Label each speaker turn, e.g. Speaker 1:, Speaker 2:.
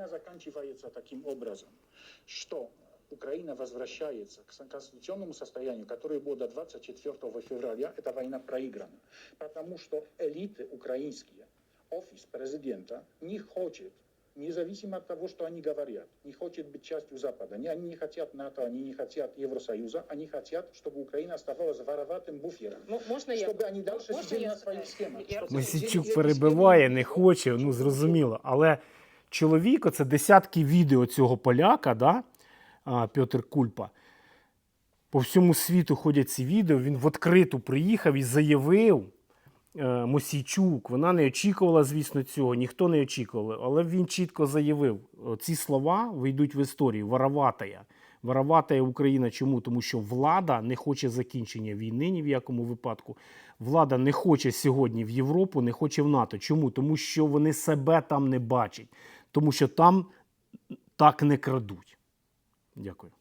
Speaker 1: война заканчивается таким образом, что Украина возвращается к конституционному состоянию, которое было до 24 февраля, эта война проиграна. Потому что элиты украинские, офис президента не хочет, независимо от того, что они говорят, не хочет быть частью Запада. Они, они не хотят НАТО, они не хотят Евросоюза, они хотят, чтобы Украина оставалась вороватым буфером.
Speaker 2: М- можна я
Speaker 1: Чтобы они дальше
Speaker 2: Можна
Speaker 1: сидели
Speaker 2: я,
Speaker 1: на своих
Speaker 2: е,
Speaker 1: схемах.
Speaker 2: я
Speaker 1: чтобы
Speaker 3: Мосійчук
Speaker 1: сидели
Speaker 3: перебиває,
Speaker 1: схемы.
Speaker 3: не хоче, ну зрозуміло. Але чоловік, оце десятки відео цього поляка, да, Петр Кульпа. По всьому світу ходять ці відео. Він в відкриту приїхав і заявив е, Мосійчук. Вона не очікувала, звісно, цього, ніхто не очікував. Але він чітко заявив: ці слова вийдуть в історію. Вороватая. Вороватая Україна. Чому? Тому що влада не хоче закінчення війни ні в якому випадку. Влада не хоче сьогодні в Європу, не хоче в НАТО. Чому? Тому що вони себе там не бачать, тому що там так не крадуть. Дякую.